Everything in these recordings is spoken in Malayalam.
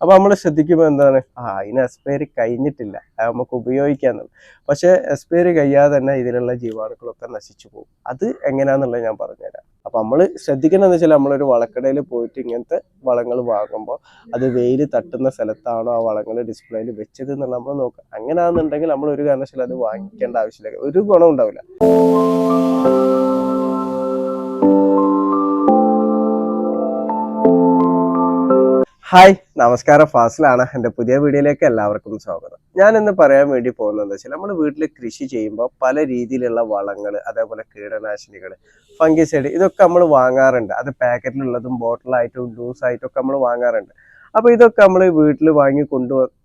അപ്പൊ നമ്മൾ ശ്രദ്ധിക്കുമ്പോൾ എന്താണ്? ആ അതിന് എക്സ്പയറി കഴിഞ്ഞിട്ടില്ല. അത് നമുക്ക് ഉപയോഗിക്കാന്നുള്ളത് പക്ഷെ എക്സ്പയറി കഴിയാതെ തന്നെ ഇതിലുള്ള ജീവാണുക്കളൊക്കെ നശിച്ചു പോകും. അത് എങ്ങനെയാന്നുള്ളത് ഞാൻ പറഞ്ഞുതരാം. അപ്പൊ നമ്മൾ ശ്രദ്ധിക്കണമെന്ന് വെച്ചാൽ നമ്മളൊരു വളക്കടയിൽ പോയിട്ട് ഇങ്ങനത്തെ വളങ്ങൾ വാങ്ങുമ്പോൾ അത് വെയിൽ തട്ടുന്ന സ്ഥലത്താണോ ആ വളങ്ങൾ ഡിസ്പ്ലേയിൽ വെച്ചത് എന്നുള്ള നമ്മൾ നോക്കുക. അങ്ങനെയാണെന്നുണ്ടെങ്കിൽ നമ്മൾ ഒരു കാരണവശാലും അത് വാങ്ങിക്കേണ്ട ആവശ്യമില്ല. ഒരു ഗുണം ഉണ്ടാവില്ല. ഹായ് നമസ്കാരം. ഫാസിലാണ്. എന്റെ പുതിയ വീഡിയോയിലേക്ക് എല്ലാവർക്കും സ്വാഗതം. ഞാൻ ഇന്ന് പറയാൻ വേണ്ടി പോകുന്നത് എന്താ വെച്ചാൽ നമ്മൾ വീട്ടിൽ കൃഷി ചെയ്യുമ്പോൾ പല രീതിയിലുള്ള വളങ്ങൾ അതേപോലെ കീടനാശിനികൾ ഫംഗിസൈഡ് ഇതൊക്കെ നമ്മൾ വാങ്ങാറുണ്ട്. അത് പാക്കറ്റിലുള്ളതും ബോട്ടിലായിട്ടും ലൂസായിട്ടും ഒക്കെ നമ്മൾ വാങ്ങാറുണ്ട്. അപ്പോൾ ഇതൊക്കെ നമ്മൾ വീട്ടിൽ വാങ്ങി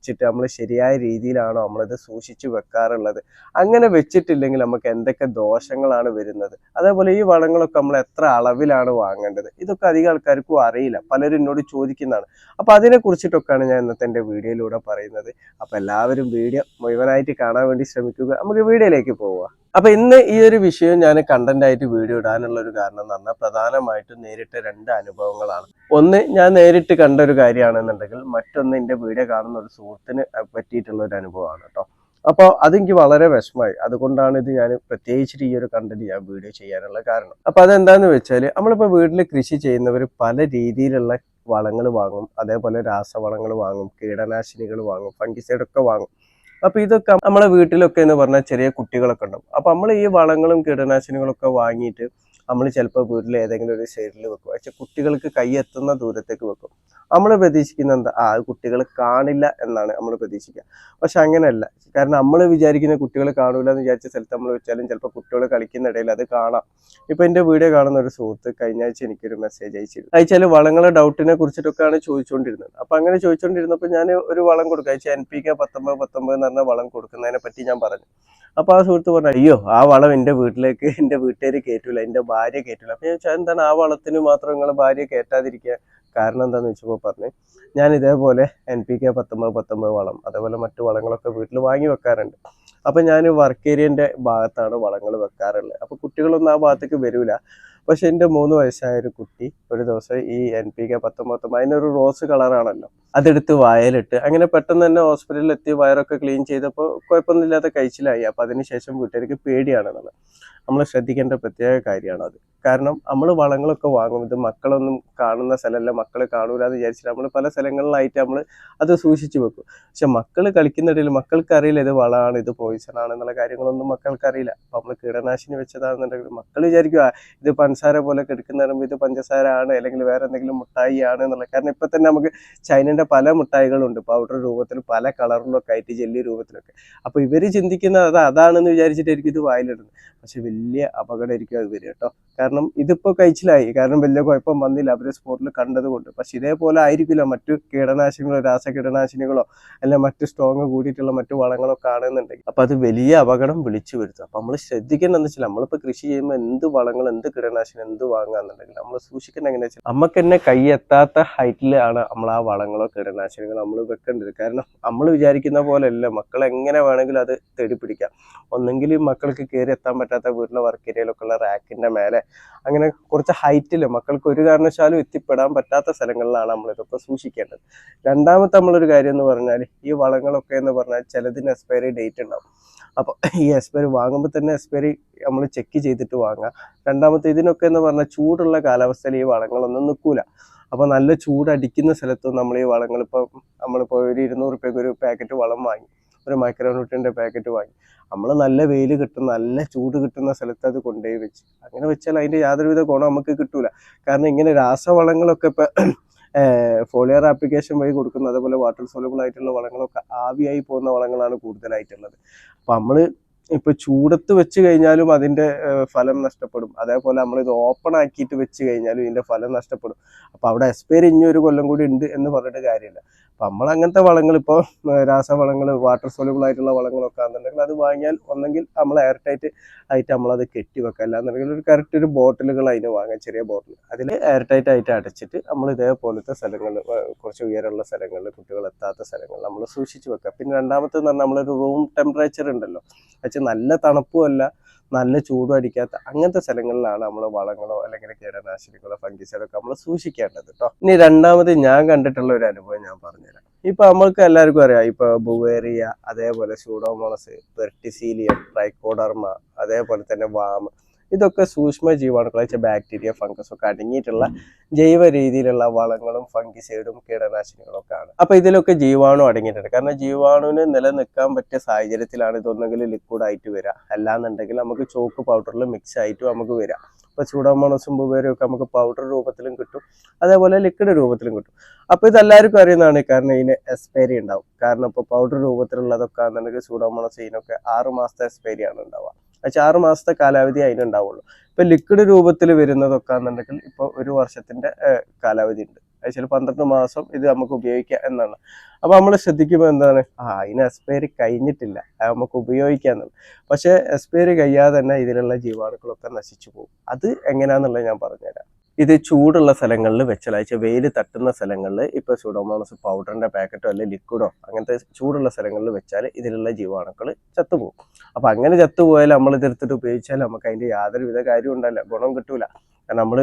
കൊണ്ടുവച്ചിട്ട് നമ്മൾ ശരിയായ രീതിയിലാണോ നമ്മളിത് സൂക്ഷിച്ചു വെക്കാറുള്ളത്? അങ്ങനെ വെച്ചിട്ടില്ലെങ്കിൽ നമുക്ക് എന്തൊക്കെ ദോഷങ്ങളാണ് വരുന്നത്? അതേപോലെ ഈ വളങ്ങളൊക്കെ നമ്മൾ എത്ര അളവിലാണ് വാങ്ങേണ്ടത്? ഇതൊക്കെ അധികം ആൾക്കാർക്കും അറിയില്ല. പലരും എന്നോട് ചോദിക്കുന്നതാണ്. അപ്പൊ അതിനെ കുറിച്ചിട്ടൊക്കെയാണ് ഞാൻ ഇന്നത്തെ എന്റെ വീഡിയോയിലൂടെ പറയുന്നത്. അപ്പൊ എല്ലാവരും വീഡിയോ മുഴുവനായിട്ട് കാണാൻ വേണ്ടി ശ്രമിക്കുക. നമുക്ക് വീഡിയോയിലേക്ക് പോവുക അപ്പൊ ഇന്ന് ഈ ഒരു വിഷയം ഞാൻ കണ്ടന്റ് ആയിട്ട് വീഡിയോ ഇടാനുള്ള ഒരു കാരണം എന്ന് പറഞ്ഞാൽ പ്രധാനമായിട്ടും നേരിട്ട് രണ്ട് അനുഭവങ്ങളാണ്. ഒന്ന് ഞാൻ നേരിട്ട് കണ്ട ഒരു കാര്യമാണെന്നുണ്ടെങ്കിൽ മറ്റൊന്ന് എന്റെ വീഡിയോ കാണുന്ന ഒരു സുഹൃത്തിന് പറ്റിയിട്ടുള്ള ഒരു അനുഭവമാണ് കേട്ടോ അപ്പോൾ അതെനിക്ക് വളരെ വിഷമമായി. അതുകൊണ്ടാണ് ഇത് ഞാൻ പ്രത്യേകിച്ചിട്ട് ഈ ഒരു കണ്ടന്റ് ഞാൻ വീഡിയോ ചെയ്യാനുള്ള കാരണം. അപ്പോൾ അതെന്താന്ന് വെച്ചാൽ നമ്മളിപ്പോൾ വീട്ടിൽ കൃഷി ചെയ്യുന്നവർ പല രീതിയിലുള്ള വളങ്ങൾ വാങ്ങും. അതേപോലെ രാസവളങ്ങൾ വാങ്ങും കീടനാശിനികൾ വാങ്ങും ഫംഗിസൈഡ് ഒക്കെ വാങ്ങും. അപ്പോൾ ഇതൊക്കെ നമ്മളെ വീട്ടിലൊക്കെ എന്ന് പറഞ്ഞാൽ ചെറിയ കുട്ടികളൊക്കെ ഉണ്ടാവും. അപ്പോൾ നമ്മൾ ഈ വളങ്ങളും കീടനാശിനികളൊക്കെ വാങ്ങിയിട്ട് നമ്മൾ ചിലപ്പോൾ വീട്ടിൽ ഏതെങ്കിലും ഒരു സൈഡിൽ വെക്കും. പക്ഷെ കുട്ടികൾക്ക് കൈ എത്തുന്ന ദൂരത്തേക്ക് വെക്കും. നമ്മൾ പ്രതീക്ഷിക്കുന്ന എന്താ ആ കുട്ടികൾ കാണില്ല എന്നാണ് നമ്മൾ പ്രതീക്ഷിക്കുക. പക്ഷെ അങ്ങനെയല്ല. കാരണം നമ്മൾ വിചാരിക്കുന്ന കുട്ടികൾ കാണൂല എന്ന് വിചാരിച്ച സ്ഥലത്ത് നമ്മൾ വെച്ചാലും ചിലപ്പോൾ കുട്ടികൾ കളിക്കുന്ന ഇടയിൽ അത് കാണാം. ഇപ്പൊ എന്റെ വീഡിയോ കാണുന്ന ഒരു സുഹൃത്ത് കഴിഞ്ഞ ആഴ്ച എനിക്കൊരു മെസ്സേജ് അയച്ചിരുന്നു. അയച്ചാൽ വളങ്ങളുടെ ഡൗട്ടിനെ കുറിച്ചിട്ടൊക്കെയാണ് ചോദിച്ചുകൊണ്ടിരുന്നത് അപ്പൊ അങ്ങനെ ചോദിച്ചുകൊണ്ടിരുന്നപ്പോൾ ഞാൻ ഒരു വളം കൊടുക്കുക അയച്ചാൽ എൻ പി കെ പത്തൊമ്പത് പത്തൊമ്പത് എന്ന് പറഞ്ഞ വളം കൊടുക്കുന്നതിനെ പറ്റി ഞാൻ പറഞ്ഞു. അപ്പൊ ആ സുഹൃത്ത് പറഞ്ഞു അയ്യോ ആ വളം എന്റെ വീട്ടിലേക്ക് എന്റെ വീട്ടുകാർ കയറ്റൂല എന്റെ ഭാര്യ കയറ്റൂല അപ്പൊ ഞാൻ ചോദിച്ചാൽ എന്താണ് ആ വളത്തിന് മാത്രം നിങ്ങളെ ഭാര്യ കയറ്റാതിരിക്കുക കാരണം എന്താന്ന് വെച്ചപ്പോൾ പറഞ്ഞു ഞാൻ ഇതേപോലെ എൻ പി കെ പത്തൊമ്പത് പത്തൊമ്പത് വളം അതേപോലെ മറ്റു വളങ്ങളൊക്കെ വീട്ടിൽ വാങ്ങി വെക്കാറുണ്ട്. അപ്പൊ ഞാൻ വർക്ക് ഏരിയന്റെ ഭാഗത്താണ് വളങ്ങൾ വെക്കാറുള്ളത്. അപ്പൊ കുട്ടികളൊന്നും ആ ഭാഗത്തേക്ക് വരൂല. പക്ഷെ എന്റെ മൂന്ന് വയസ്സായ ഒരു കുട്ടി ഒരു ദിവസം ഈ എൻ പി കെ പത്തൊമ്പത്തും അതിനൊരു റോസ് കളറാണല്ലോ അതെടുത്ത് വയലിട്ട് അങ്ങനെ പെട്ടെന്ന് തന്നെ ഹോസ്പിറ്റലിൽ എത്തി വയറൊക്കെ ക്ലീൻ ചെയ്തപ്പോൾ കുഴപ്പമൊന്നുമില്ലാത്ത കഴിച്ചിലായി. അപ്പൊ അതിനുശേഷം വീട്ടുകാർക്ക് പേടിയാണെന്നുള്ളത്. നമ്മൾ ശ്രദ്ധിക്കേണ്ട പ്രത്യേക കാര്യമാണ് അത്. കാരണം നമ്മൾ വളങ്ങളൊക്കെ വാങ്ങും ഇത് മക്കളൊന്നും കാണുന്ന സ്ഥലമല്ല മക്കൾ കാണൂല എന്ന് വിചാരിച്ചിട്ട് നമ്മൾ പല സ്ഥലങ്ങളിലായിട്ട് നമ്മൾ അത് സൂക്ഷിച്ചു വെക്കും. പക്ഷെ മക്കൾ കളിക്കുന്നിടയിൽ മക്കൾക്ക് അറിയില്ല ഇത് വളമാണ് ഇത് പോയിസൺ ആണ് എന്നുള്ള കാര്യങ്ങളൊന്നും മക്കൾക്ക് അറിയില്ല അപ്പം നമ്മൾ കീടനാശിനി വെച്ചതാണെന്നുണ്ടെങ്കിൽ മക്കൾ വിചാരിക്കുക ഇത് പഞ്ചസാര പോലെ കെടുക്കുന്ന ഇത് പഞ്ചസാര ആണ് അല്ലെങ്കിൽ വേറെ എന്തെങ്കിലും മുട്ടായി ആണ് എന്നുള്ള. കാരണം ഇപ്പം തന്നെ നമുക്ക് ചൈനയുടെ പല മുട്ടായികളുണ്ട് പൗഡർ രൂപത്തിൽ പല കളറിലൊക്കെ ആയിട്ട് ജെല്ലി രൂപത്തിലൊക്കെ. അപ്പോൾ ഇവർ ചിന്തിക്കുന്നത് അത് അതാണെന്ന് വിചാരിച്ചിട്ടായിരിക്കും ഇത് വായിലിടുന്നത്. പക്ഷെ വലിയ അപകടമായിരിക്കും അത് വരിക കേട്ടോ. കാരണം ഇതിപ്പോ കഴിച്ചിലായി. കാരണം വലിയ കുഴപ്പം വന്നില്ല. അവർ സ്പോട്ടിൽ കണ്ടത് കൊണ്ട് പക്ഷെ ഇതേപോലെ ആയിരിക്കില്ല. മറ്റു കീടനാശിനികളോ രാസ കീടനാശിനികളോ അല്ലെ മറ്റു സ്ട്രോങ് കൂടിയിട്ടുള്ള മറ്റു വളങ്ങളോ കാണുന്നുണ്ടെങ്കിൽ. അപ്പൊ അത് വലിയ അപകടം വിളിച്ചു വരുത്തും. അപ്പൊ നമ്മൾ ശ്രദ്ധിക്കേണ്ടതെന്ന് വെച്ചാൽ നമ്മളിപ്പോ കൃഷി ചെയ്യുമ്പോൾ എന്ത് വളങ്ങൾ എന്ത് കീടനാശിനി എന്ത് വാങ്ങാന്നുണ്ടെങ്കിൽ നമ്മൾ സൂക്ഷിക്കേണ്ട എങ്ങനെയാ വെച്ചാൽ നമുക്ക് തന്നെ കൈ എത്താത്ത ഹൈറ്റിലാണ് നമ്മൾ ആ വളങ്ങളോ കീടനാശിനികളോ നമ്മൾ വെക്കേണ്ടത്. കാരണം നമ്മൾ വിചാരിക്കുന്ന പോലെയല്ല. മക്കൾ എങ്ങനെ വേണമെങ്കിലും അത് തേടി പിടിക്കാം ഒന്നെങ്കിൽ മക്കൾക്ക് കയറി എത്താൻ പറ്റാത്ത വീട്ടിലെ വർക്ക് ഏരിയയിലൊക്കെ ഉള്ള റാക്കിന്റെ മേലെ അങ്ങനെ കുറച്ച് ഹൈറ്റിൽ മക്കൾക്ക് ഒരു കാരണവശാലും എത്തിപ്പെടാൻ പറ്റാത്ത സ്ഥലങ്ങളിലാണ് നമ്മൾ ഇതൊക്കെ സൂക്ഷിക്കേണ്ടത്. രണ്ടാമത്തെ നമ്മളൊരു കാര്യം എന്ന് പറഞ്ഞാൽ ഈ വളങ്ങളൊക്കെ എന്ന് പറഞ്ഞാൽ ചിലതിന് എക്സ്പയറി ഡേറ്റ് ഉണ്ടാവും. അപ്പോൾ ഈ എക്സ്പയറി വാങ്ങുമ്പോൾ തന്നെ എക്സ്പയറി നമ്മൾ ചെക്ക് ചെയ്തിട്ട് വാങ്ങാം രണ്ടാമത്തെ ഇതിനൊക്കെ എന്ന് പറഞ്ഞാൽ ചൂടുള്ള കാലാവസ്ഥയിൽ ഈ വളങ്ങളൊന്നും നിൽക്കൂല. അപ്പോൾ നല്ല ചൂടടിക്കുന്ന സ്ഥലത്തും നമ്മൾ ഈ വളങ്ങൾ ഇപ്പൊ നമ്മളിപ്പോൾ ഒരു ഇരുന്നൂറ് രൂപയ്ക്ക് ഒരു പാക്കറ്റ് വളം വാങ്ങി. ഒരു മൈക്രോ ന്യൂട്രിയന്റെ പാക്കറ്റ് വാങ്ങി. നമ്മൾ നല്ല വെയിൽ കിട്ടുന്ന നല്ല ചൂട് കിട്ടുന്ന സ്ഥലത്ത് അത് കൊണ്ടുപോയി വെച്ച്. അങ്ങനെ വെച്ചാൽ അതിന്റെ യാതൊരുവിധ ഗുണം നമുക്ക് കിട്ടൂല. കാരണം ഇങ്ങനെ രാസവളങ്ങളൊക്കെ ഇപ്പം ഫോളിയർ ആപ്ലിക്കേഷൻ വഴി കൊടുക്കുന്ന അതുപോലെ വാട്ടർ സോലബിൾ ആയിട്ടുള്ള വളങ്ങളൊക്കെ ആവിയായി പോകുന്ന വളങ്ങളാണ് കൂടുതലായിട്ടുള്ളത്. അപ്പോൾ നമ്മൾ ഇപ്പൊ ചൂടത്ത് വെച്ച് കഴിഞ്ഞാലും അതിന്റെ ഫലം നഷ്ടപ്പെടും. അതേപോലെ നമ്മൾ ഇത് ഓപ്പൺ ആക്കിയിട്ട് വെച്ച് കഴിഞ്ഞാലും ഇതിന്റെ ഫലം നഷ്ടപ്പെടും. അപ്പൊ അവിടെ എക്സ്പയർ ഇനി ഒരു കൊല്ലം കൂടി ഉണ്ട് എന്ന് പറഞ്ഞിട്ട് കാര്യമില്ല. അപ്പൊ നമ്മൾ അങ്ങനത്തെ വളങ്ങൾ ഇപ്പോൾ രാസവളങ്ങൾ വാട്ടർ സോലബിൾ ആയിട്ടുള്ള വളങ്ങളൊക്കെ ആണെന്നുണ്ടെങ്കിൽ അത് വാങ്ങിയാൽ ഒന്നെങ്കിൽ നമ്മൾ എയർ ടൈറ്റ് ആയിട്ട് നമ്മളത് കെട്ടി വെക്കുക അല്ലാന്നുണ്ടെങ്കിൽ ഒരു കറക്റ്റ് ഒരു ബോട്ടിലുകൾ അതിന് വാങ്ങാം ചെറിയ ബോട്ടിൽ അതിൽ എയർ ടൈറ്റ് ആയിട്ട് അടച്ചിട്ട് നമ്മൾ ഇതേപോലത്തെ സ്ഥലങ്ങളിൽ കുറച്ച് ഉയരമുള്ള സ്ഥലങ്ങളിൽ കുട്ടികൾ എത്താത്ത സ്ഥലങ്ങളിൽ നമ്മൾ സൂക്ഷിച്ചു വെക്കുക പിന്നെ രണ്ടാമത്തെ പറഞ്ഞാൽ നമ്മളൊരു റൂം ടെമ്പറേച്ചർ ഉണ്ടല്ലോ. നല്ല തണുപ്പുമല്ല നല്ല ചൂടും അടിക്കാത്ത അങ്ങനത്തെ സ്ഥലങ്ങളിലാണ് നമ്മൾ വളങ്ങളോ അല്ലെങ്കിൽ കീടനാശിനികളോ ഫംഗിസൈഡോ ഒക്കെ നമ്മൾ സൂക്ഷിക്കേണ്ടത് കേട്ടോ ഇനി രണ്ടാമത് ഞാൻ കണ്ടിട്ടുള്ള ഒരു അനുഭവം ഞാൻ പറഞ്ഞുതരാം. ഇപ്പൊ നമ്മൾക്ക് എല്ലാവർക്കും അറിയാം ഇപ്പൊ ബുവേറിയ അതേപോലെ സൂഡോമോണസ് പെർട്ടിസീലിയം ട്രൈക്കോഡർമ അതേപോലെ തന്നെ വാമ ഇതൊക്കെ സൂക്ഷ്മ ജീവാണുക്കൾ വെച്ചാൽ ബാക്ടീരിയ ഫംഗസ് ഒക്കെ അടങ്ങിയിട്ടുള്ള ജൈവ രീതിയിലുള്ള വളങ്ങളും ഫംഗിസൈഡും കീടനാശിനികളും ഒക്കെ ആണ് അപ്പൊ ഇതിലൊക്കെ ജീവാണു അടങ്ങിയിട്ടുണ്ട്. കാരണം ജീവാണുവിന് നിലനിൽക്കാൻ പറ്റിയ സാഹചര്യത്തിലാണ് ഇതൊന്നെങ്കിൽ ലിക്വിഡ് ആയിട്ട് വരിക അല്ലാന്നുണ്ടെങ്കിൽ നമുക്ക് ചോക്ക് പൗഡറിൽ മിക്സ് ആയിട്ട് നമുക്ക് വരാം. ഇപ്പൊ ചൂടാമോണസും ഒക്കെ നമുക്ക് പൗഡർ രൂപത്തിലും കിട്ടും. അതേപോലെ ലിക്വിഡ് രൂപത്തിലും കിട്ടും. അപ്പൊ ഇത് എല്ലാവർക്കും അറിയുന്നതാണ് കാരണം ഇതിന് എക്സ്പയറി ഉണ്ടാവും. കാരണം ഇപ്പൊ പൗഡർ രൂപത്തിലുള്ളതൊക്കെ ആണെന്നുണ്ടെങ്കിൽ സൂഡോമോണസ് ഇതിനൊക്കെ ആറ് മാസത്തെ എക്സ്പയറി ആണ് ഉണ്ടാവുക. പക്ഷെ ആറ് മാസത്തെ കാലാവധി അതിനുണ്ടാവുള്ളൂ ഇപ്പൊ ലിക്വിഡ് രൂപത്തിൽ വരുന്നതൊക്കെ എന്നുണ്ടെങ്കിൽ ഇപ്പൊ ഒരു വർഷത്തിന്റെ കാലാവധി ഉണ്ട്. ആക്ച്വലി പന്ത്രണ്ട് മാസം ഇത് നമുക്ക് ഉപയോഗിക്കാം എന്നാണ്. അപ്പൊ നമ്മൾ ശ്രദ്ധിക്കുമ്പോൾ എന്താണ്? ആ അതിന് എക്സ്പയറി കഴിഞ്ഞിട്ടില്ല. അത് നമുക്ക് ഉപയോഗിക്കാം പക്ഷെ എക്സ്പയറി കഴിയാതെ തന്നെ ഇതിലുള്ള ജീവാണുക്കളൊക്കെ നശിച്ചു പോകും. അത് എങ്ങനെയാന്നുള്ളത് ഞാൻ പറഞ്ഞുതരാം. ഇത് ചൂടുള്ള സ്ഥലങ്ങളിൽ വെച്ചലാഴ്ച വെയിൽ തട്ടുന്ന സ്ഥലങ്ങളിൽ ഇപ്പൊ സ്യൂഡോമോണസ് പൗഡറിന്റെ പാക്കറ്റോ അല്ലെങ്കിൽ ലിക്വിഡോ അങ്ങനത്തെ ചൂടുള്ള സ്ഥലങ്ങളിൽ വെച്ചാൽ ഇതിലുള്ള ജീവാണുക്കൾ ചത്തുപോകും. അപ്പൊ അങ്ങനെ ചത്തുപോയാൽ നമ്മൾ ഇതെടുത്തിട്ട് ഉപയോഗിച്ചാൽ നമുക്ക് അതിന്റെ യാതൊരുവിധ കാര്യവും ഉണ്ടല്ല ഗുണം കിട്ടൂല. നമ്മൾ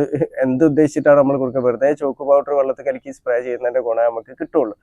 എന്ത് ഉദ്ദേശിച്ചിട്ടാണ് നമ്മൾ കൊടുക്കുക? വെറുതെ ചോക്ക് പൗഡർ വെള്ളത്തിൽ കലക്കി സ്പ്രേ ചെയ്യുന്നതിന്റെ ഗുണം നമുക്ക് കിട്ടുള്ളൂ.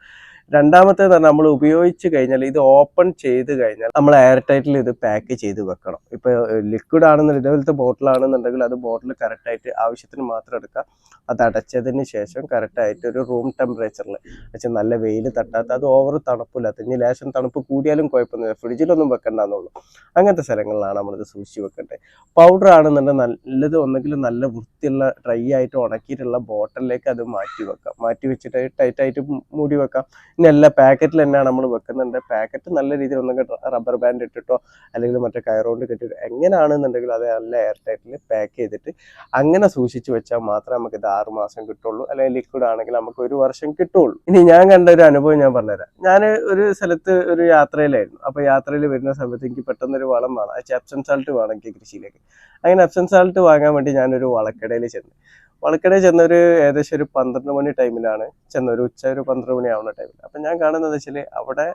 രണ്ടാമത്തേത് പറഞ്ഞാൽ നമ്മൾ ഉപയോഗിച്ച് കഴിഞ്ഞാൽ ഇത് ഓപ്പൺ ചെയ്ത് കഴിഞ്ഞാൽ നമ്മൾ എയർ ടൈറ്റിൽ ഇത് പാക്ക് ചെയ്ത് വെക്കണം. ഇപ്പൊ ലിക്വിഡ് ആണെന്നുണ്ടെങ്കിൽ ഇതുപോലത്തെ ബോട്ടിൽ ആണെന്നുണ്ടെങ്കിൽ അത് ബോട്ടിൽ കറക്റ്റ് ആയിട്ട് ആവശ്യത്തിന് മാത്രം എടുക്കുക. അത് അടച്ചതിന് ശേഷം കറക്റ്റ് ആയിട്ട് ഒരു റൂം ടെമ്പറേച്ചറിൽ വെച്ചാൽ നല്ല വെയിൽ തട്ടാത്ത അത് ഓവർ തണുപ്പില്ലാത്ത ഇനി ലേശം തണുപ്പ് കൂടിയാലും കുഴപ്പമൊന്നുമില്ല. ഫ്രിഡ്ജിലൊന്നും വെക്കണ്ടെന്നുള്ളൂ അങ്ങനത്തെ സ്ഥലങ്ങളിലാണ് നമ്മളിത് സൂക്ഷിച്ച് വെക്കേണ്ടത്. പൗഡർ ആണെന്നുണ്ടെങ്കിൽ നല്ലത് ഒന്നെങ്കിൽ നല്ല വൃത്തിയുള്ള ഡ്രൈ ആയിട്ട് ഉണക്കിയിട്ടുള്ള ബോട്ടിലേക്ക് അത് മാറ്റി വെക്കാം. മാറ്റി വെച്ചിട്ട് ടൈറ്റായിട്ട് മൂടി വെക്കാം. ഇനി എല്ലാ പാക്കറ്റിൽ തന്നെയാണ് നമ്മൾ വെക്കുന്നുണ്ട്. പാക്കറ്റ് നല്ല രീതിയിൽ ഒന്നെങ്കിൽ റബ്ബർ ബാൻഡ് ഇട്ടിട്ടോ അല്ലെങ്കിൽ മറ്റേ കയറുകൊണ്ട് കെട്ടിട്ടോ എങ്ങനെയാണെന്നുണ്ടെങ്കിൽ അത് നല്ല എയർ ടൈറ്റിൽ പാക്ക് ചെയ്തിട്ട് അങ്ങനെ സൂക്ഷിച്ച് വെച്ചാൽ മാത്രമേ നമുക്ക് ഇത് ആറ് മാസം കിട്ടുള്ളൂ. അല്ലെങ്കിൽ ലിക്വിഡ് ആണെങ്കിൽ നമുക്ക് ഒരു വർഷം കിട്ടുള്ളൂ. ഇനി ഞാൻ കണ്ട ഒരു അനുഭവം ഞാൻ പറഞ്ഞുതരാം. ഞാൻ ഒരു സ്ഥലത്ത് ഒരു യാത്രയിലായിരുന്നു. അപ്പൊ യാത്രയിൽ വരുന്ന സമയത്ത് എനിക്ക് പെട്ടെന്ന് ഒരു വളം വേണം അത് എപ്സം സാൾട്ട് വേണം എനിക്ക് കൃഷിയിലേക്ക്. അങ്ങനെ അബ്സൻ സാൾട്ട് വാങ്ങാൻ വേണ്ടി ഞാനൊരു വളക്കടയിൽ ചെന്നു. വളക്കടയിൽ ചെന്നൊരു ഏകദേശം ഒരു പന്ത്രണ്ട് മണി ടൈമിലാണ് ചെന്നൊരു ഉച്ച ഒരു പന്ത്രണ്ട് മണി ആവുന്ന ടൈമിൽ അപ്പൊ ഞാൻ കാണുന്നത് വെച്ചാൽ അവിടെ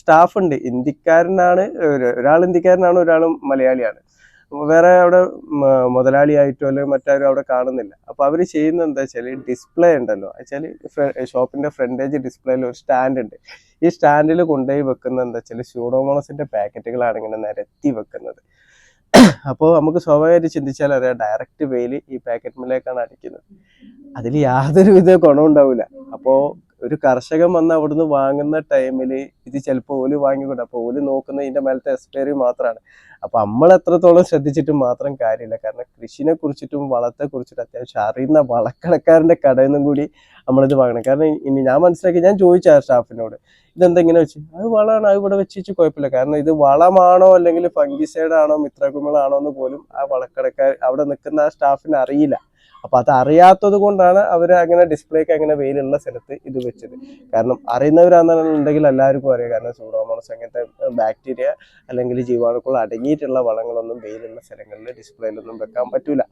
സ്റ്റാഫ് ഉണ്ട്. ഇന്ത്യക്കാരനാണ് ഒരാൾ ഇന്ത്യക്കാരനാണ് ഒരാൾ മലയാളിയാണ്. വേറെ അവിടെ മുതലാളിയായിട്ടോ അല്ലെങ്കിൽ മറ്റാരും അവിടെ കാണുന്നില്ല. അപ്പൊ അവർ ചെയ്യുന്നത് എന്താ വെച്ചാൽ ഡിസ്പ്ലേ ഉണ്ടല്ലോ. വെച്ചാൽ ഷോപ്പിന്റെ ഫ്രണ്ടേജ് ഡിസ്പ്ലേയിൽ ഒരു സ്റ്റാൻഡ് ഉണ്ട്. ഈ സ്റ്റാൻഡിൽ കൊണ്ടുപോയി വെക്കുന്നത് എന്താ വെച്ചാൽ സ്യൂഡോമോണസിന്റെ പാക്കറ്റുകളാണ് ഇങ്ങനെ നിരത്തി വെക്കുന്നത്. അപ്പോൾ നമുക്ക് സ്വാഭാവികമായിട്ട് ചിന്തിച്ചാൽ അറിയാം ഡയറക്റ്റ് വെയിൽ ഈ പാക്കറ്റ് മില്ലേക്കാണ് അടിക്കുന്നത്. അതിൽ യാതൊരു വിധ ഗുണവും ഉണ്ടാവില്ല അപ്പോൾ ഒരു കർഷകൻ വന്ന് അവിടുന്ന് വാങ്ങുന്ന ടൈമിൽ ഇത് ചിലപ്പോൾ ഓൽ വാങ്ങിക്കൂടെ? അപ്പോൾ ഓൽ നോക്കുന്ന ഇതിന്റെ മേലത്തെ എക്സ്പയറി മാത്രമാണ് അപ്പൊ നമ്മൾ എത്രത്തോളം ശ്രദ്ധിച്ചിട്ടും മാത്രം കാര്യമില്ല. കാരണം കൃഷിനെ കുറിച്ചിട്ടും വളത്തെ കുറിച്ചിട്ടും അത്യാവശ്യം അറിയുന്ന വളക്കടക്കാരന്റെ കടയിൽ നിന്നും കൂടി നമ്മളിത് വാങ്ങണം. കാരണം ഇനി ഞാൻ മനസ്സിലാക്കി ഞാൻ ചോദിച്ചു ആ സ്റ്റാഫിനോട് ഇതെന്തെങ്കിലും വെച്ച്? അത് വളമാണ്. അത് ഇവിടെ വെച്ച് കുഴപ്പമില്ല. കാരണം ഇത് വളമാണോ അല്ലെങ്കിൽ ഫംഗിസൈഡ് ആണോ മിത്രകുമിളാണോ എന്ന് പോലും ആ വളക്കടക്കാർ അവിടെ നിൽക്കുന്ന ആ സ്റ്റാഫിന് അറിയില്ല. അപ്പൊ അത് അറിയാത്തത് കൊണ്ടാണ് അവർ അങ്ങനെ ഡിസ്പ്ലേക്ക് അങ്ങനെ വെയിലുള്ള സ്ഥലത്ത് ഇത് വെച്ചത്. കാരണം അറിയുന്നവരാണെന്നുണ്ടെങ്കിൽ എല്ലാവർക്കും അറിയാം. കാരണം സൂഡോമോണസ് അങ്ങനത്തെ ബാക്ടീരിയ അല്ലെങ്കിൽ ജീവാണുക്കൾ അടങ്ങിയിട്ടുള്ള വളങ്ങളൊന്നും വെയിലുള്ള സ്ഥലങ്ങളിൽ ഡിസ്പ്ലേയിലൊന്നും വെക്കാൻ പറ്റൂല.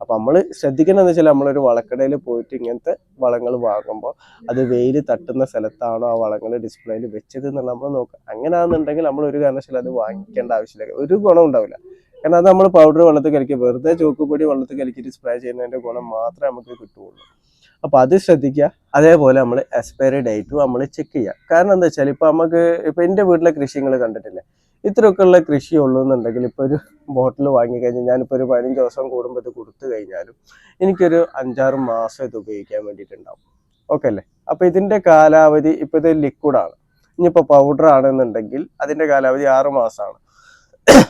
അപ്പൊ നമ്മൾ ശ്രദ്ധിക്കണമെന്ന് വെച്ചാൽ നമ്മളൊരു വളക്കടയിൽ പോയിട്ട് ഇങ്ങനത്തെ വളങ്ങൾ വാങ്ങുമ്പോൾ അത് വെയിൽ തട്ടുന്ന സ്ഥലത്താണോ ആ വളങ്ങൾ ഡിസ്പ്ലേയിൽ വെച്ചത് എന്നുള്ള നമ്മൾ നോക്കുക. അങ്ങനെയാണെന്നുണ്ടെങ്കിൽ നമ്മൾ ഒരു കാരണവശാലും അത് വാങ്ങിക്കേണ്ട ആവശ്യമില്ല. ഒരു ഗുണം ഉണ്ടാവില്ല. കാരണം അത് നമ്മൾ പൗഡർ വെള്ളത്തിൽ കലക്കി വെറുതെ ചോക്കുപൊടി വെള്ളത്തിൽ കലക്കിയിട്ട് സ്പ്രേ ചെയ്യുന്നതിന്റെ ഗുണം മാത്രമേ നമുക്ക് കിട്ടുകയുള്ളൂ. അപ്പോൾ അത് ശ്രദ്ധിക്കുക. അതേപോലെ നമ്മൾ എക്സ്പയറി ഡേറ്റും നമ്മൾ ചെക്ക് ചെയ്യുക. കാരണം എന്താ വെച്ചാൽ ഇപ്പൊ നമുക്ക് ഇപ്പൊ എന്റെ വീട്ടിലെ കൃഷി നിങ്ങൾ കണ്ടിട്ടില്ലേ? ഇത്രയൊക്കെ ഉള്ള കൃഷി ഉള്ളൂ എന്നുണ്ടെങ്കിൽ ഇപ്പൊ ഒരു ബോട്ടിൽ വാങ്ങിക്കഴിഞ്ഞാൽ ഞാനിപ്പോൾ ഒരു പതിനഞ്ച് ദിവസം കൂടുമ്പോൾ ഇത് കൊടുത്തു കഴിഞ്ഞാലും എനിക്കൊരു അഞ്ചാറ് മാസം ഇത് ഉപയോഗിക്കാൻ വേണ്ടിയിട്ടുണ്ടാവും. ഓക്കെ അല്ലേ? അപ്പോൾ ഇതിന്റെ കാലാവധി ഇപ്പൊ ഇത് ലിക്വിഡാണ് ഇനിയിപ്പോ പൗഡർ ആണെന്നുണ്ടെങ്കിൽ അതിന്റെ കാലാവധി ആറ് മാസമാണ്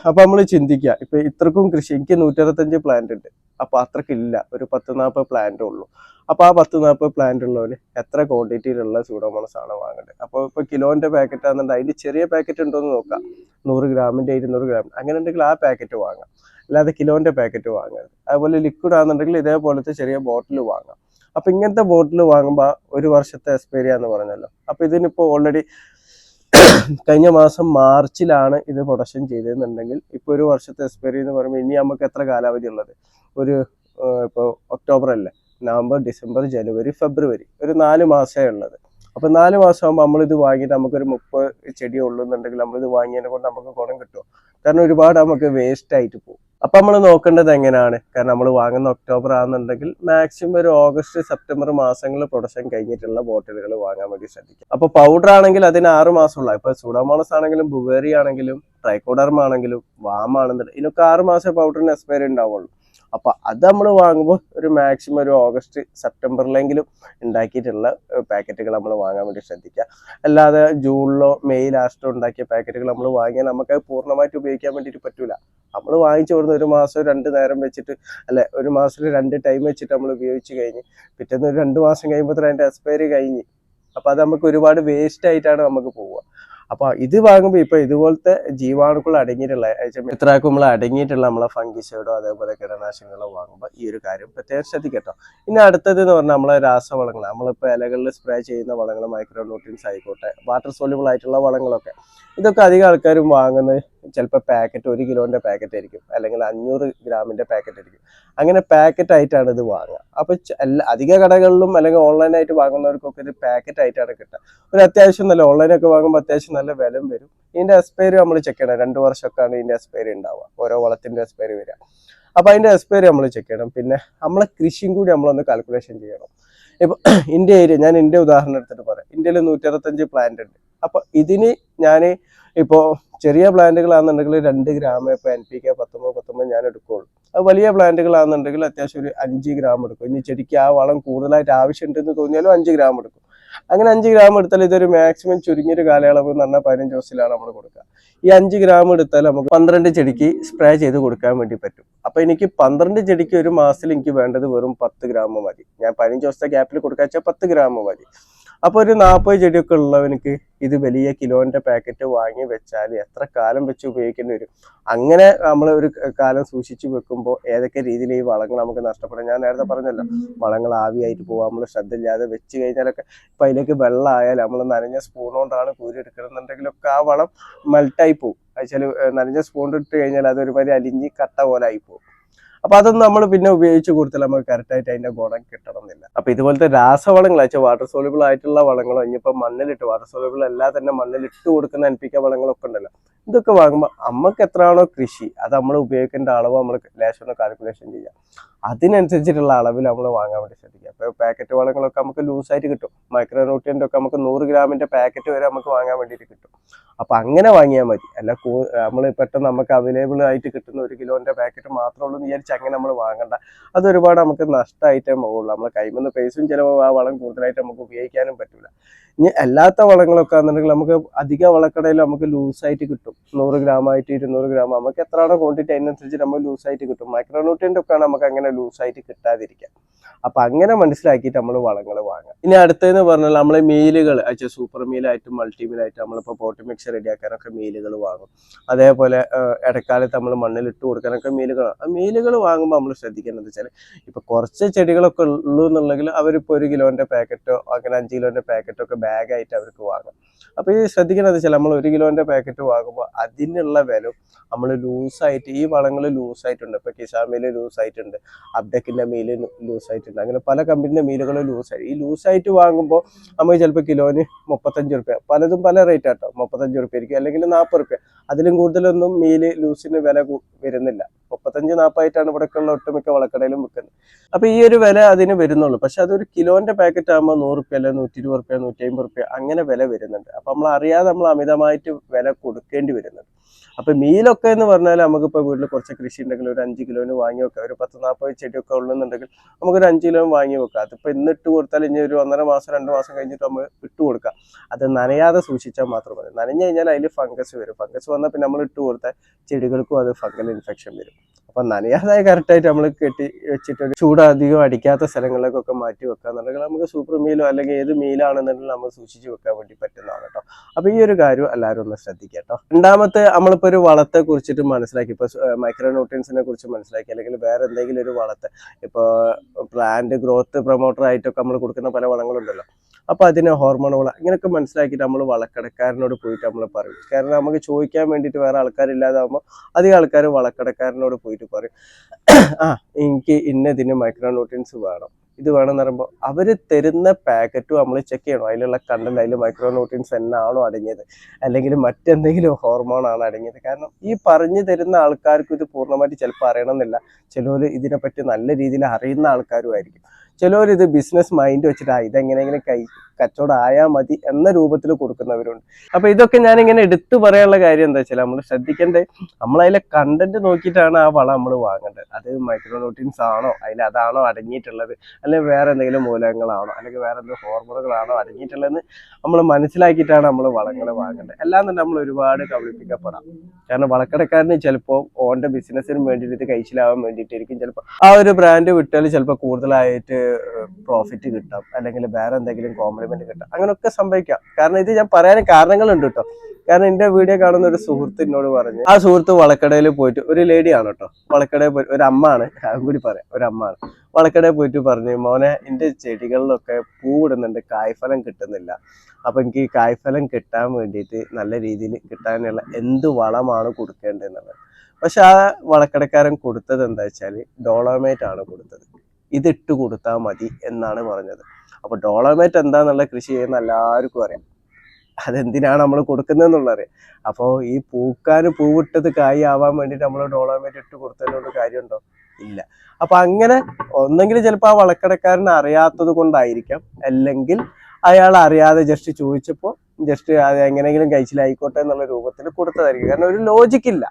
അപ്പൊ നമ്മൾ ചിന്തിക്കുക ഇപ്പൊ ഇത്രക്കും കൃഷി എനിക്ക് നൂറ്ററുപത്തഞ്ച് പ്ലാന്റ് ഉണ്ട്. അപ്പൊ അത്രക്കില്ല ഒരു പത്ത് നാൽപ്പത് പ്ലാന്റ് ഉള്ളൂ. അപ്പൊ ആ പത്ത് നാൽപ്പത് പ്ലാന്റ് ഉള്ളവര് എത്ര ക്വാണ്ടിറ്റിയിലുള്ള സൂഡോമോണസ് ആണ് വാങ്ങേണ്ടത് അപ്പോൾ ഇപ്പൊ കിലോന്റെ പാക്കറ്റ് ആണെന്നുണ്ടെങ്കിൽ അതിന്റെ ചെറിയ പാക്കറ്റ് ഉണ്ടോ എന്ന് നോക്കാം. നൂറ് ഗ്രാമിന്റെ ഇരുന്നൂറ് ഗ്രാം അങ്ങനെ ഉണ്ടെങ്കിൽ ആ പാക്കറ്റ് വാങ്ങാം. അല്ലാതെ കിലോന്റെ പാക്കറ്റ് വാങ്ങരുത്. അതുപോലെ ലിക്വിഡ് ആണെന്നുണ്ടെങ്കിൽ ഇതേപോലത്തെ ചെറിയ ബോട്ടിൽ വാങ്ങാം. അപ്പൊ ഇങ്ങനത്തെ ബോട്ടിൽ വാങ്ങുമ്പോൾ ഒരു വർഷത്തെ എക്സ്പീരിയ എന്ന് പറഞ്ഞല്ലോ. അപ്പൊ ഇതിനിപ്പോ ഓൾറെഡി കഴിഞ്ഞ മാസം മാർച്ചിലാണ് ഇത് പ്രൊഡക്ഷൻ ചെയ്തതെന്നുണ്ടെങ്കിൽ ഇപ്പൊ ഒരു വർഷത്തെ എക്സ്പയറി എന്ന് പറയുമ്പോൾ ഇനി നമുക്ക് എത്ര കാലാവധി ഉള്ളത്? ഒരു ഇപ്പോൾ ഒക്ടോബർ അല്ലേ? നവംബർ ഡിസംബർ ജനുവരി ഫെബ്രുവരി ഒരു നാല് മാസമേ ഉള്ളത്. അപ്പൊ നാല് മാസം ആകുമ്പോൾ നമ്മളിത് വാങ്ങിയിട്ട് നമുക്കൊരു മുപ്പത് ചെടി ഉള്ളുന്നുണ്ടെങ്കിൽ നമ്മളിത് വാങ്ങിയതിനെ കൊണ്ട് നമുക്ക് ഗുണം കിട്ടും. കാരണം ഒരുപാട് നമുക്ക് വേസ്റ്റ് ആയിട്ട് പോകും. അപ്പൊ നമ്മൾ നോക്കേണ്ടത് എങ്ങനെയാണ്? കാരണം നമ്മൾ വാങ്ങുന്ന ഒക്ടോബർ ആണെന്നുണ്ടെങ്കിൽ മാക്സിമം ഒരു ഓഗസ്റ്റ് സെപ്റ്റംബർ മാസങ്ങളിൽ പ്രൊഡക്ഷൻ കഴിഞ്ഞിട്ടുള്ള ബോട്ടിലുകൾ വാങ്ങാൻ വേണ്ടി ശ്രദ്ധിക്കും അപ്പൊ പൗഡർ ആണെങ്കിൽ അതിന് ആറ് മാസമുള്ള ഇപ്പൊ സുഡോമോണസ് ആണെങ്കിലും ബുവേറി ആണെങ്കിലും ട്രൈക്കോഡർമ ആണെങ്കിലും വാം ആണെന്നുണ്ടെങ്കിൽ ഇതിനൊക്കെ ആറ് മാസം പൗഡറിന് എക്സ്പയറി ഉണ്ടാവുള്ളൂ. അപ്പൊ അത് നമ്മൾ വാങ്ങുമ്പോൾ ഒരു മാക്സിമം ഒരു ഓഗസ്റ്റ് സെപ്റ്റംബറിലെങ്കിലും ഉണ്ടാക്കിയിട്ടുള്ള പാക്കറ്റുകൾ നമ്മൾ വാങ്ങാൻ വേണ്ടി ശ്രദ്ധിക്കുക. അല്ലാതെ ജൂണിലോ മെയ് ലാസ്റ്റോ ഉണ്ടാക്കിയ പാക്കറ്റുകൾ നമ്മൾ വാങ്ങിയാൽ നമുക്ക് അത് പൂർണമായിട്ട് ഉപയോഗിക്കാൻ വേണ്ടിയിട്ട് പറ്റൂല. നമ്മൾ വാങ്ങിച്ചു കൊടുത്ത് ഒരു മാസം രണ്ട് നേരം വെച്ചിട്ട് അല്ലെ ഒരു മാസത്തിൽ രണ്ട് ടൈം വെച്ചിട്ട് നമ്മൾ ഉപയോഗിച്ച് കഴിഞ്ഞ് പിറ്റേന്ന് ഒരു രണ്ട് മാസം കഴിയുമ്പോൾ അതിന്റെ എക്സ്പയറി കഴിഞ്ഞ്. അപ്പൊ അത് നമുക്ക് ഒരുപാട് വേസ്റ്റ് ആയിട്ടാണ് നമുക്ക് പോവുക. അപ്പൊ ഇത് വാങ്ങുമ്പോൾ ഇപ്പൊ ഇതുപോലത്തെ ജീവാണുക്കൾ അടങ്ങിയിട്ടുള്ള ഇത്രയൊക്കെ നമ്മൾ അടങ്ങിയിട്ടുള്ള നമ്മളെ ഫംഗിസൈഡോ അതേപോലെ കീടനാശിനികളോ വാങ്ങുമ്പോൾ ഈ ഒരു കാര്യം പ്രത്യേകം ശ്രദ്ധിക്കട്ടോ. ഇനി അടുത്തത് എന്ന് പറഞ്ഞാൽ നമ്മളെ രാസവളങ്ങൾ നമ്മളിപ്പോൾ ഇലകളിൽ സ്പ്രേ ചെയ്യുന്ന വളങ്ങൾ മൈക്രോ ന്യൂട്രിയൻസ് ആയിക്കോട്ടെ വാട്ടർ സോല്യൂബിൾ ആയിട്ടുള്ള വളങ്ങളൊക്കെ. ഇതൊക്കെ അധികം ആൾക്കാരും വാങ്ങുന്നത് ചിലപ്പോൾ പാക്കറ്റ് ഒരു കിലോന്റെ പാക്കറ്റ് ആയിരിക്കും. അല്ലെങ്കിൽ അഞ്ഞൂറ് ഗ്രാമിന്റെ പാക്കറ്റ് ആയിരിക്കും. അങ്ങനെ പാക്കറ്റ് ആയിട്ടാണ് ഇത് വാങ്ങുക. അപ്പോൾ എല്ലാ അധിക കടകളിലും അല്ലെങ്കിൽ ഓൺലൈനായിട്ട് വാങ്ങുന്നവർക്കൊക്കെ ഇത് പാക്കറ്റ് ആയിട്ടാണ് കിട്ടുക. ഒരു അത്യാവശ്യം നല്ല ഓൺലൈനൊക്കെ വാങ്ങുമ്പോൾ അത്യാവശ്യം നല്ല വിലം വരും. ഇതിന്റെ എക്സ്പയറി നമ്മൾ ചെക്ക് ചെയ്യണം. രണ്ട് വർഷമൊക്കെയാണ് ഇതിന്റെ എക്സ്പയറി ഉണ്ടാവുക. ഓരോ വളത്തിന്റെ എക്സ്പയറി വരിക. അപ്പൊ അതിന്റെ എക്സ്പയറി നമ്മൾ ചെക്ക് ചെയ്യണം. പിന്നെ നമ്മളെ കൃഷിയും കൂടി നമ്മളൊന്ന് കാൽക്കുലേഷൻ ചെയ്യണം. ഇപ്പൊ ഇന്ത്യ ഏരിയ ഞാൻ ഇന്ത്യ ഉദാഹരണം എടുത്തിട്ട് പറയാം. ഇന്ത്യയിൽ നൂറ്ററുപത്തഞ്ച് പ്ലാന്റ് ഉണ്ട്. അപ്പൊ ഇതിന് ഞാൻ ഇപ്പോ ചെറിയ പ്ലാന്റുകളാണെന്നുണ്ടെങ്കിൽ രണ്ട് ഗ്രാം ഇപ്പൊ എൻ പി കെ പത്തൊമ്പത് പത്തൊമ്പത് ഞാൻ എടുക്കുള്ളൂ. അത് വലിയ പ്ലാന്റുകളാണെന്നുണ്ടെങ്കിൽ അത്യാവശ്യം ഒരു അഞ്ച് ഗ്രാം എടുക്കും. ഇനി ചെടിക്ക് ആ വളം കൂടുതലായിട്ട് ആവശ്യമുണ്ടെന്ന് തോന്നിയാലും അഞ്ച് ഗ്രാം എടുക്കും. അങ്ങനെ അഞ്ച് ഗ്രാം എടുത്താൽ ഇതൊരു മാക്സിമം ചുരുങ്ങിയൊരു കാലയളവ് എന്ന് പറഞ്ഞാൽ പതിനഞ്ച് ദിവസത്തിലാണ് നമ്മൾ കൊടുക്കുക. ഈ അഞ്ച് ഗ്രാം എടുത്താൽ നമുക്ക് പന്ത്രണ്ട് ചെടിക്ക് സ്പ്രേ ചെയ്ത് കൊടുക്കാൻ വേണ്ടി പറ്റും. അപ്പൊ എനിക്ക് പന്ത്രണ്ട് ചെടിക്ക് ഒരു മാസത്തിൽ എനിക്ക് വേണ്ടത് വെറും പത്ത് ഗ്രാം മതി. ഞാൻ പതിനഞ്ച് ദിവസത്തെ ഗ്യാപ്പിൽ കൊടുക്കാച്ചാൽ പത്ത് ഗ്രാം മതി. അപ്പൊ ഒരു നാൽപ്പത് ചെടിയൊക്കെ ഉള്ളവനക്ക് ഇത് വലിയ കിലോന്റെ പാക്കറ്റ് വാങ്ങി വെച്ചാൽ എത്ര കാലം വെച്ച് ഉപയോഗിക്കേണ്ടി വരും? അങ്ങനെ നമ്മൾ ഒരു കാലം സൂക്ഷിച്ചു വെക്കുമ്പോൾ ഏതൊക്കെ രീതിയിൽ ഈ വളങ്ങൾ നമുക്ക് നഷ്ടപ്പെടാം? ഞാൻ നേരത്തെ പറഞ്ഞല്ലോ വളങ്ങൾ ആവിയായിട്ട് പോവാം നമ്മൾ ശ്രദ്ധയില്ലാതെ വെച്ച് കഴിഞ്ഞാലൊക്കെ ഇപ്പൊ അതിലേക്ക് വെള്ളമായാൽ നമ്മൾ നനഞ്ഞ സ്പൂൺ കൊണ്ടാണ് കൂരി എടുക്കണമെന്നുണ്ടെങ്കിലൊക്കെ ആ വളം മെൽട്ടായി പോകും വെച്ചാൽ നനഞ്ഞ സ്പൂൺ ഇട്ട് കഴിഞ്ഞാൽ അത് ഒരുമാതിരി അലിഞ്ഞ് കട്ട പോലെ ആയി പോകും അപ്പൊ അതൊന്നും നമ്മൾ പിന്നെ ഉപയോഗിച്ച് കൊടുത്താൽ നമുക്ക് കറക്റ്റ് ആയിട്ട് അതിന്റെ ഗുണം കിട്ടണം എന്നില്ല അപ്പൊ ഇതുപോലത്തെ രാസവളങ്ങൾ വെച്ചാൽ വാട്ടർ സോളിബിൾ ആയിട്ടുള്ള വളങ്ങളോ ഇനിയിപ്പോ മണ്ണിലിട്ട് വാട്ടർ സോളിബിൾ അല്ലാതെ തന്നെ മണ്ണിലിട്ട് കൊടുക്കുന്ന എൻ പി കെ വളങ്ങളൊക്കെ ഉണ്ടല്ലോ. ഇതൊക്കെ വാങ്ങുമ്പോൾ നമുക്ക് എത്രയാണോ കൃഷി അത് നമ്മൾ ഉപയോഗിക്കേണ്ട അളവ് നമ്മൾ ലേശം കാൽക്കുലേഷൻ ചെയ്യാം. അതിനനുസരിച്ചിട്ടുള്ള അളവിൽ നമ്മൾ വാങ്ങാൻ വേണ്ടി ശ്രദ്ധിക്കുക. അപ്പോൾ പാക്കറ്റ് വളങ്ങളൊക്കെ നമുക്ക് ലൂസായിട്ട് കിട്ടും. മൈക്രോ ന്യൂട്രിയന്റ് ഒക്കെ നമുക്ക് നൂറ് ഗ്രാമിന്റെ പാക്കറ്റ് വരെ നമുക്ക് വാങ്ങാൻ വേണ്ടിയിട്ട് കിട്ടും. അപ്പൊ അങ്ങനെ വാങ്ങിയാൽ മതി. അല്ല നമ്മൾ പെട്ടെന്ന് നമുക്ക് അവൈലബിൾ ആയിട്ട് കിട്ടുന്ന ഒരു കിലോന്റെ പാക്കറ്റ് മാത്രമേ ഉള്ളൂ എന്ന് വിചാരിച്ച് അങ്ങനെ നമ്മൾ വാങ്ങണ്ട. അതൊരുപാട് നമുക്ക് നഷ്ടമായിട്ടേ പോകുള്ളൂ നമ്മളെ കൈമുന്ന പൈസയും ചിലപ്പോൾ ആ വളം കൂടുതലായിട്ട് നമുക്ക് ഉപയോഗിക്കാനും പറ്റില്ല ഇനി അല്ലാത്ത വളങ്ങളൊക്കെ എന്നുണ്ടെങ്കിൽ നമുക്ക് അധിക വളക്കടയിൽ നമുക്ക് ലൂസായിട്ട് കിട്ടും. നൂറ് ഗ്രാമായിട്ട് ഇരുന്നൂറ് ഗ്രാം. നമുക്ക് എത്രയാണോ ക്വാണ്ടിറ്റി അതിനനുസരിച്ച് നമ്മൾ ലൂസായിട്ട് കിട്ടും. മൈക്രോന്യൂട്രിയന്റ് ഒക്കെ ഒക്കെയാണ് നമുക്ക് അങ്ങനെ ലൂസായിട്ട് കിട്ടാതിരിക്കാം. അപ്പൊ അങ്ങനെ മനസ്സിലാക്കിയിട്ട് നമ്മൾ വളങ്ങൾ വാങ്ങാം. ഇനി അടുത്തതെന്ന് പറഞ്ഞാൽ നമ്മളെ മീലുകൾ അയച്ച സൂപ്പർ മീലായിട്ടും മൾട്ടി മീലായിട്ടും നമ്മളിപ്പോൾ പോട്ട് മിക്സ് റെഡിയാക്കാനൊക്കെ മീലുകൾ വാങ്ങും. അതേപോലെ ഇടക്കാലത്ത് നമ്മൾ മണ്ണിൽ ഇട്ട് കൊടുക്കാനൊക്കെ മീലുകൾ ആ മീലുകൾ വാങ്ങുമ്പോൾ നമ്മൾ ശ്രദ്ധിക്കേണ്ടത് വെച്ചാൽ ഇപ്പൊ കുറച്ച് ചെടികളൊക്കെ ഉള്ളൂ എന്നുണ്ടെങ്കിൽ അവരിപ്പോൾ ഒരു കിലോന്റെ പാക്കറ്റോ അങ്ങനെ അഞ്ച് കിലോന്റെ പാക്കറ്റോ ഒക്കെ ബാഗായിട്ട് അവർക്ക് വാങ്ങാം. അപ്പൊ ഈ ശ്രദ്ധിക്കേണ്ടത് വെച്ചാൽ നമ്മൾ ഒരു കിലോന്റെ പാക്കറ്റ് വാങ്ങുമ്പോൾ അതിനുള്ള വില നമ്മൾ ലൂസായിട്ട് ഈ വളങ്ങൾ ലൂസായിട്ടുണ്ട്. ഇപ്പൊ കിസാമിൽ ലൂസായിട്ടുണ്ട്. അബ്ഡക്കിന്റെ മീൽ ലൂസായിട്ടുണ്ട്. അങ്ങനെ പല കമ്പനിന്റെ മീലുകൾ ലൂസായി. ഈ ലൂസായിട്ട് വാങ്ങുമ്പോൾ നമുക്ക് ചിലപ്പോൾ കിലോന് മുപ്പത്തഞ്ച് റുപ്യ പലതും പല റേറ്റ് ആട്ടോ. മുപ്പത്തഞ്ച് റുപ്യ ആയിരിക്കും അല്ലെങ്കിൽ നാൽപ്പത് റുപ്യ. അതിലും കൂടുതലൊന്നും മീൽ ലൂസിന് വില വരുന്നില്ല. മുപ്പത്തഞ്ച് നാൽപ്പതായിട്ടാണ് ഇവിടെയൊക്കെയുള്ള ഒട്ടുമിക്ക വളക്കടയിലും വിൽക്കുന്നത്. അപ്പൊ ഈ ഒരു വില അതിന് വരുന്നുള്ളൂ. പക്ഷെ അതൊരു കിലോന്റെ പാക്കറ്റ് ആകുമ്പോൾ നൂറ് റുപ്യ അല്ലെ നൂറ്റി ഇരുപത് റുപ്യ നൂറ്റി അമ്പത് റുപ്യ അങ്ങനെ വില വരുന്നുണ്ട്. അപ്പൊ നമ്മൾ അറിയാതെ നമ്മൾ അമിതമായിട്ട് വില കൊടുക്കേണ്ടി വരുന്നുണ്ട്. അപ്പൊ മീലൊക്കെ എന്ന് പറഞ്ഞാൽ നമുക്കിപ്പോ വീട്ടിൽ കുറച്ച് കൃഷി ഉണ്ടെങ്കിൽ ഒരു അഞ്ച് കിലോന് വാങ്ങി വെക്കാം. ഒരു പത്ത് നാൽപ്പത് ചെടിയൊക്കെ ഉള്ളുന്നുണ്ടെങ്കിൽ നമുക്കൊരു അഞ്ച് കിലോ വാങ്ങി വെക്കാം. അതിപ്പോ ഇന്ന് ഇട്ട് കൊടുത്താൽ ഇനി ഒരു ഒന്നര മാസം രണ്ട് മാസം കഴിഞ്ഞിട്ട് നമ്മൾ ഇട്ട് കൊടുക്കാം. അത് നനയാതെ സൂക്ഷിച്ചാൽ മാത്രം മതി. നനഞ്ഞു കഴിഞ്ഞാൽ അതിൽ ഫംഗസ് വരും. ഫംഗസ് വന്നാൽ പിന്നെ നമ്മൾ ഇട്ട് കൊടുത്താൽ ചെടികൾക്കും അത് ഫംഗൽ ഇൻഫെക്ഷൻ വരും. അപ്പൊ നനയാതായ കറക്റ്റായിട്ട് നമ്മൾ കെട്ടി വെച്ചിട്ട് ചൂട് അധികം അടിക്കാത്ത സ്ഥലങ്ങളിലേക്കൊക്കെ മാറ്റി വെക്കാന്നുണ്ടെങ്കിൽ നമുക്ക് സൂപ്പർ മീലോ അല്ലെങ്കിൽ ഏത് മീലാണെന്നുണ്ടെങ്കിൽ നമ്മൾ സൂക്ഷിച്ച് വെക്കാൻ വേണ്ടി പറ്റുന്നതാണ് കേട്ടോ. അപ്പൊ ഈ ഒരു കാര്യം എല്ലാവരും ഒന്ന് ശ്രദ്ധിക്കുക കേട്ടോ. രണ്ടാമത്തെ നമ്മളിപ്പോ ഒരു വളത്തെ കുറിച്ചിട്ട് മനസ്സിലാക്കി. ഇപ്പൊ മൈക്രോ ന്യൂട്രിയൻസിനെ കുറിച്ച് മനസ്സിലാക്കി. അല്ലെങ്കിൽ വേറെ എന്തെങ്കിലും ഒരു വളത്തെ. ഇപ്പൊ പ്ലാന്റ് ഗ്രോത്ത് പ്രൊമോട്ടർ ആയിട്ടൊക്കെ നമ്മൾ കൊടുക്കുന്ന പല വളങ്ങളുണ്ടല്ലോ. അപ്പൊ അതിനെ ഹോർമോൺ വളം ഇങ്ങനെയൊക്കെ മനസ്സിലാക്കിയിട്ട് നമ്മൾ വളക്കടക്കാരനോട് പോയിട്ട് നമ്മൾ പറയും. കാരണം നമുക്ക് ചോദിക്കാൻ വേണ്ടിയിട്ട് വേറെ ആൾക്കാരില്ലാതാകുമ്പോൾ അധികം ആൾക്കാർ വളക്കടക്കാരനോട് പോയിട്ട് പറയും. ആ എനിക്ക് ഇന്നതിന് മൈക്രോ ന്യൂട്രിയൻസ് വേണം. ഇത് വേണമെന്ന് പറയുമ്പോൾ അവർ തരുന്ന പാക്കറ്റും നമ്മൾ ചെക്ക് ചെയ്യണം. അതിലുള്ള കണ്ടന്റ് അതിൽ മൈക്രോ ന്യൂട്രിയൻസ് എന്നാണോ അടങ്ങിയത്? അല്ലെങ്കിൽ മറ്റെന്തെങ്കിലും ഹോർമോൺ ആണോ അടങ്ങിയത്. കാരണം ഈ പറഞ്ഞു തരുന്ന ആൾക്കാർക്കും ഇത് പൂർണമായിട്ട് ചിലപ്പോൾ അറിയണമെന്നില്ല. ചിലവർ ഇതിനെപ്പറ്റി നല്ല രീതിയിൽ അറിയുന്ന ആൾക്കാരും ആയിരിക്കും ചിലവർ ഇത് ബിസിനസ് മൈൻഡ് വെച്ചിട്ട് ഇതെങ്ങനെയെങ്കിലും കൈ കച്ചവടം ആയാൽ മതി എന്ന രൂപത്തിൽ കൊടുക്കുന്നവരുണ്ട്. അപ്പൊ ഇതൊക്കെ ഞാൻ ഇങ്ങനെ എടുത്തു പറയാനുള്ള കാര്യം എന്താ വെച്ചാൽ നമ്മൾ ശ്രദ്ധിക്കേണ്ടത് നമ്മളതിലെ കണ്ടന്റ് നോക്കിയിട്ടാണ് ആ വളം നമ്മൾ വാങ്ങേണ്ടത്. അത് മൈക്രോന്യൂട്രിയൻസ് ആണോ അതിൽ അതാണോ അടങ്ങിയിട്ടുള്ളത് അല്ലെങ്കിൽ വേറെ എന്തെങ്കിലും മൂലകങ്ങളാണോ അല്ലെങ്കിൽ വേറെ എന്തെങ്കിലും ഹോർമോണുകളാണോ അടങ്ങിയിട്ടുള്ളതെന്ന് നമ്മൾ മനസ്സിലാക്കിയിട്ടാണ് നമ്മൾ വളങ്ങൾ വാങ്ങേണ്ടത്. അല്ലാതെ നമ്മൾ ഒരുപാട് കബളിപ്പിക്കപ്പെടാം. കാരണം വളക്കടക്കാരന് ചിലപ്പോൾ ഓന്റെ ബിസിനസ്സിന് വേണ്ടിയിട്ട് ഇത് കഴിച്ചിലാവാൻ വേണ്ടിയിട്ടായിരിക്കും ചിലപ്പോൾ ആ ഒരു ബ്രാൻഡ് വിട്ടാൽ ചിലപ്പോൾ കൂടുതലായിട്ട് പ്രോഫിറ്റ് കിട്ടാം അല്ലെങ്കിൽ വേറെ എന്തെങ്കിലും കോംപ്ലിമെന്റ് കിട്ടാം അങ്ങനെയൊക്കെ സംഭവിക്കാം. കാരണം ഇത് ഞാൻ പറയാൻ കാരണങ്ങളുണ്ട് കേട്ടോ കാരണം എന്റെ വീഡിയോ കാണുന്ന ഒരു സുഹൃത്ത് എന്നോട് പറഞ്ഞു ആ സുഹൃത്ത് വളക്കടയിൽ പോയിട്ട് ഒരു ലേഡിയാണ് കേട്ടോ വളക്കടയിൽ പോയി ഒരു അമ്മയാണ് അതും കൂടി പറയാം ഒരു അമ്മാണ്. വളക്കടയിൽ പോയിട്ട് പറഞ്ഞു മോനെ എന്റെ ചെടികളിലൊക്കെ പൂവിടുന്നുണ്ട് കായ്ഫലം കിട്ടുന്നില്ല. അപ്പൊ എനിക്ക് ഈ കായ്ഫലം കിട്ടാൻ വേണ്ടിയിട്ട് നല്ല രീതിയിൽ കിട്ടാനുള്ള എന്ത് വളമാണ് കൊടുക്കേണ്ടതെന്നുള്ളത് പക്ഷെ ആ വളക്കടക്കാരൻ കൊടുത്തത് എന്താ വെച്ചാൽ ഡോളോമേറ്റ് ആണ് കൊടുത്തത്. ഇതിട്ട് കൊടുത്താൽ മതി എന്നാണ് പറഞ്ഞത്. അപ്പോൾ ഡോളോമേറ്റ് എന്താണെന്നുള്ള കൃഷി ചെയ്യുന്ന എല്ലാവർക്കും അറിയാം. അതെന്തിനാണ് നമ്മൾ കൊടുക്കുന്നതെന്നുള്ളത് അപ്പോൾ ഈ പൂക്കാൻ പൂവിട്ടത് കായ് ആവാൻ വേണ്ടിയിട്ട് നമ്മൾ ഡോളോമേറ്റ് ഇട്ട് കൊടുത്തതിനോട് കാര്യമുണ്ടോ? ഇല്ല. അപ്പൊ അങ്ങനെ ഒന്നെങ്കിൽ ചിലപ്പോൾ ആ വളക്കടക്കാരൻ അറിയാത്തത് കൊണ്ടായിരിക്കാം. അല്ലെങ്കിൽ അയാൾ അറിയാതെ ജസ്റ്റ് ചോദിച്ചപ്പോൾ ജസ്റ്റ് അത് എങ്ങനെയെങ്കിലും കഴിച്ചിലായിക്കോട്ടെ എന്നുള്ള രൂപത്തിൽ കൊടുത്തതായിരിക്കും. കാരണം ഒരു ലോജിക്ക് ഇല്ല.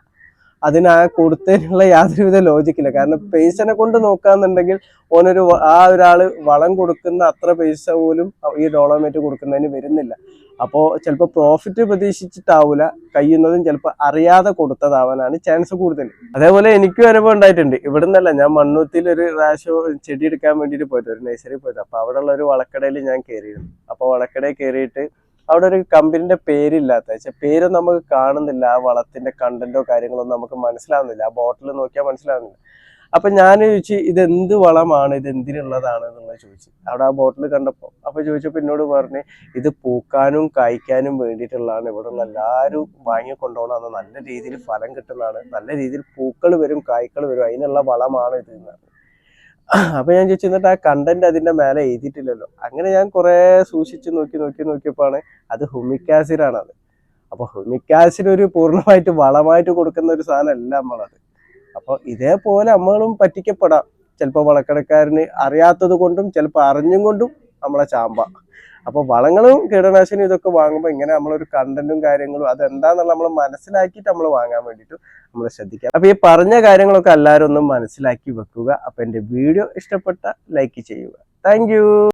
അതിന് ആ കൊടുത്തതിനുള്ള യാതൊരുവിധ ലോജിക്കില്ല കാരണം പൈസനെ കൊണ്ട് നോക്കാന്നുണ്ടെങ്കിൽ ഓനൊരു ആ ഒരാൾ വളം കൊടുക്കുന്ന അത്ര പൈസ പോലും ഈ ഡോളോമേറ്റ് കൊടുക്കുന്നതിന് വരുന്നില്ല. അപ്പോൾ ചിലപ്പോൾ പ്രോഫിറ്റ് പ്രതീക്ഷിച്ചിട്ടാവൂല. കഴിയുന്നതും ചിലപ്പോൾ അറിയാതെ കൊടുത്തതാവാനാണ് ചാൻസ് കൂടുതൽ. അതേപോലെ എനിക്കും അനുഭവം ഉണ്ടായിട്ടുണ്ട്. ഇവിടെ നിന്നല്ല ഞാൻ മണ്ണൂത്തിയിൽ ഒരു പ്രാവശ്യം ചെടി എടുക്കാൻ വേണ്ടിയിട്ട് പോയിട്ട് ഒരു നഴ്സറി പോയിട്ട് അപ്പോൾ അവിടെയുള്ള ഒരു വളക്കടയിൽ ഞാൻ കയറിയിരുന്നു. അപ്പോൾ വളക്കടയിൽ കയറിയിട്ട് അവിടെ ഒരു കമ്പനിന്റെ പേരില്ലാത്ത പേര് നമുക്ക് കാണുന്നില്ല. ആ വളത്തിന്റെ കണ്ടന്റോ കാര്യങ്ങളോ നമുക്ക് മനസ്സിലാവുന്നില്ല. ആ ബോട്ടിൽ നോക്കിയാൽ മനസ്സിലാവുന്നില്ല. അപ്പൊ ഞാൻ ചോദിച്ചു ഇത് എന്ത് വളമാണ്? ഇത് എന്തിനുള്ളതാണ്? എന്നുള്ളത് ചോദിച്ചു. അവിടെ ആ ബോട്ടിൽ കണ്ടപ്പോൾ അപ്പൊ ചോദിച്ചപ്പോൾ എന്നോട് പറഞ്ഞു ഇത് പൂക്കാനും കായ്ക്കാനും വേണ്ടിയിട്ടുള്ളതാണ്. ഇവിടെ ഉള്ള എല്ലാവരും വാങ്ങി നല്ല രീതിയിൽ ഫലം കിട്ടുന്നതാണ്. നല്ല രീതിയിൽ പൂക്കൾ വരും കായ്ക്കൾ വരും. അതിനുള്ള വളമാണ് ഇത് എന്നാണ് അപ്പൊ ഞാൻ ചോദിച്ചു എന്നിട്ട് ആ കണ്ടന്റ് അതിന്റെ മേലെ എഴുതിയിട്ടില്ലല്ലോ? അങ്ങനെ ഞാൻ കുറെ സൂക്ഷിച്ച് നോക്കി നോക്കി നോക്കിയപ്പോഴാണ് അത് ഹുമിക് ആസിഡ് ആണ് അത് അപ്പൊ ഹുമിക് ആസിഡ് ഒരു പൂർണമായിട്ട് വളമായിട്ട് കൊടുക്കുന്ന ഒരു സാധനമല്ല നമ്മളത്. അപ്പൊ ഇതേപോലെ നമ്മളും പറ്റിക്കപ്പെടാം. ചിലപ്പോൾ വളക്കടക്കാരന് അറിയാത്തത് കൊണ്ടും ചിലപ്പോൾ അറിഞ്ഞും കൊണ്ടും നമ്മളെ ചാമ്പ. അപ്പൊ വളങ്ങളും കീടനാശിനിയും ഇതൊക്കെ വാങ്ങുമ്പോൾ ഇങ്ങനെ നമ്മളൊരു കണ്ടന്റും കാര്യങ്ങളും അതെന്താണെന്നുള്ള നമ്മൾ മനസ്സിലാക്കിയിട്ട് നമ്മൾ വാങ്ങാൻ വേണ്ടിയിട്ട് നമ്മൾ ശ്രദ്ധിക്കുക അപ്പൊ ഈ പറഞ്ഞ കാര്യങ്ങളൊക്കെ എല്ലാവരും ഒന്ന് മനസ്സിലാക്കി വെക്കുക. അപ്പൊ എന്റെ വീഡിയോ ഇഷ്ടപ്പെട്ട ലൈക്ക് ചെയ്യുക. താങ്ക്